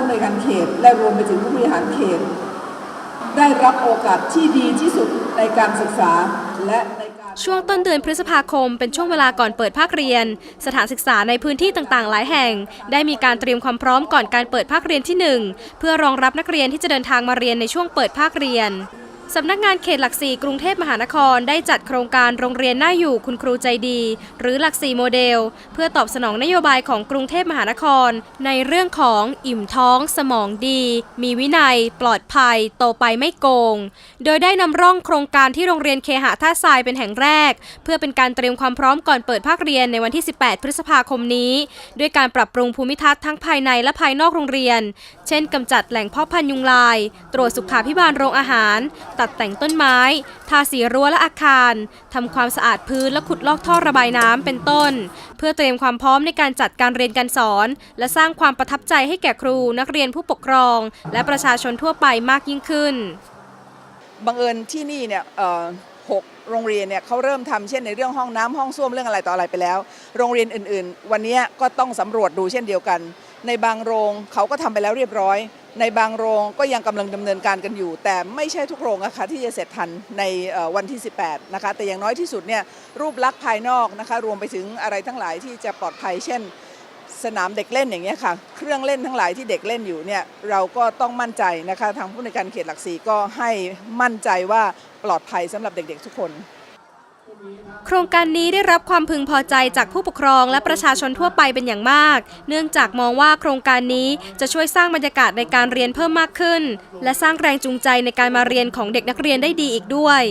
ผู้ในการเขต และรวมไปถึงผู้บริหารเขต ได้รับโอกาสที่ดีที่สุดในการศึกษาและในช่วงต้นเดือนพฤษภาคมเป็นช่วงเวลาก่อนเปิดภาคเรียน สถานศึกษาในพื้นที่ต่างๆ หลายแห่ง ได้มีการเตรียมความพร้อมก่อนการเปิดภาคเรียนที่ 1 เพื่อรองรับนักเรียนที่จะเดินทางมาเรียนในช่วงเปิดภาคเรียน สำนักงานเขตหลักสี่กรุงเทพมหานครได้จัดโครงการโรงเรียนน่าอยู่คุณครูใจดี หรือหลักสี่โมเดล เพื่อตอบสนองนโยบายของกรุงเทพมหานคร ในเรื่องของอิ่มท้อง สมองดี มีวินัย ปลอดภัย โตไปไม่โกง โดยได้นำร่องโครงการที่โรงเรียนเคหะท่าทรายเป็นแห่งแรก เพื่อเป็นการเตรียมความพร้อมก่อนเปิดภาคเรียนในวันที่ 18 พฤษภาคมนี้ ด้วยการปรับปรุงภูมิทัศน์ทั้งภายในและภายนอกโรงเรียน เช่นกำจัดแหล่งเพาะพันธุ์ยุงลาย ตรวจสุขาพิบาลโรงอาหารตัดแต่งต้นไม้ ทาสีรั้วและอาคารทำความสะอาดพื้นและขุดลอกท่อระบายน้ำเป็นต้น เพื่อเตรียมความพร้อมในการจัดการเรียนการสอน และสร้างความประทับใจให้แก่ครูนักเรียนผู้ปกครอง และประชาชนทั่วไปมากยิ่งขึ้น บังเอิญที่นี่เนี่ยหกโรงเรียนเนี่ยเขาเริ่มทำเช่นในเรื่องห้องน้ำห้องส้วมเรื่องอะไรต่ออะไรไปแล้ว โรงเรียนอื่น ๆ วันนี้ก็ต้องสำรวจดูเช่นเดียวกัน ในบางโรงเขาก็ทำไปแล้วเรียบร้อย ในบางโรงก็ยังกำลังดำเนินการกันอยู่ แต่ไม่ใช่ทุกโรงนะคะที่จะเสร็จทันในวันที่ 18 นะคะ แต่อย่างน้อยที่สุดเนี่ยรูปลักษณ์ภายนอกนะคะ รวมไปถึงอะไรทั้งหลายที่จะปลอดภัย เช่น สนามเด็กเล่นอย่างเงี้ยค่ะ เครื่องเล่นทั้งหลายที่เด็กเล่นอยู่เนี่ยเราก็ต้องมั่นใจนะคะ ทางผู้ในการเขตหลักสี่ก็ให้มั่นใจว่าปลอดภัยสำหรับเด็กๆทุกคน โครงการนี้ได้รับความพึงพอใจจากผู้ปกครองและประชาชนทั่วไปเป็นอย่างมาก เนื่องจากมองว่าโครงการนี้จะช่วยสร้างบรรยากาศในการเรียนเพิ่มมากขึ้น และสร้างแรงจูงใจในการมาเรียนของเด็กนักเรียนได้ดีอีกด้วย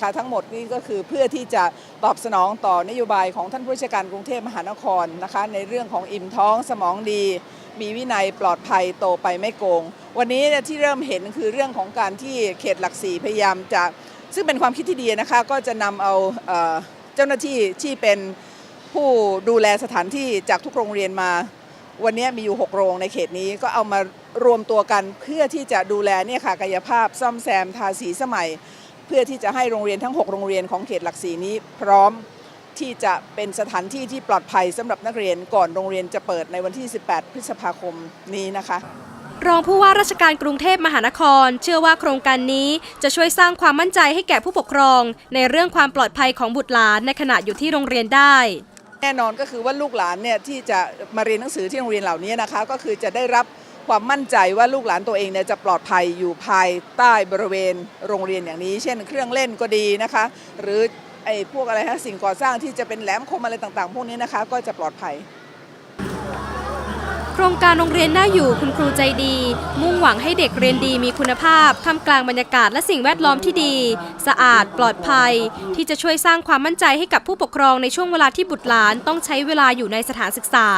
ค่ะทั้งหมดนี้ก็คือเพื่อที่จะตอบสนองต่อนโยบายของท่านผู้ราชการกรุงเทพมหานครนะคะ ในเรื่องของอิ่มท้องสมองดี มีวินัยปลอดภัยโตไปไม่โกง วันนี้ที่เริ่มเห็นคือเรื่องของการที่เขตหลักสี่พยายามจะ ซึ่งเป็นความคิดที่ดีนะคะก็จะนำเอาเอ่อเจ้าหน้าที่ที่เป็นผู้ดูแลสถานที่จากทุกโรงเรียนมา วันนี้มีอยู่ 6 โรงในเขตนี้ก็เอามารวมตัวกันเพื่อที่จะดูแลเนี่ยค่ะกายภาพซ่อมแซมทาสีสมัย เพื่อที่จะให้โรงเรียนทั้ง 6 โรงเรียนของเขตหลักสีนี้ พร้อมที่จะเป็นสถานที่ที่ปลอดภัยสำหรับนักเรียนก่อนโรงเรียนจะเปิดในวันที่ 18 พฤษภาคมนี้นะคะ รองผู้ว่าราชการกรุงเทพมหานคร เชื่อว่าโครงการนี้จะช่วยสร้างความมั่นใจให้แก่ผู้ปกครอง ในเรื่องความปลอดภัยของบุตรหลานในขณะอยู่ที่โรงเรียนได้ แน่นอนก็คือว่าลูกหลานเนี่ยที่จะมาเรียนหนังสือที่โรงเรียนเหล่านี้นะคะ ก็คือจะได้รับความมั่นใจว่าลูกหลานตัวเองเนี่ยจะปลอดภัยอยู่ภายใต้บริเวณโรงเรียนอย่างนี้ เช่น เครื่องเล่นก็ดีนะคะ หรือไอ้พวกอะไรฮะสิ่งก่อสร้างที่จะเป็นแหลมคมอะไรต่างๆ พวกนี้นะคะ ก็จะปลอดภัย ครงการโรงเรียนน่าอยู่คุณครูใจดี มุ่งหวังให้เด็กเรียนดีมีคุณภาพท่ามกลางบรรยากาศและสิ่งแวดล้อมที่ดี สะอาดปลอดภัย ที่จะช่วยสร้างความมั่นใจให้กับผู้ปกครองในช่วงเวลาที่บุตรหลานต้องใช้เวลาอยู่ในสถานศึกษา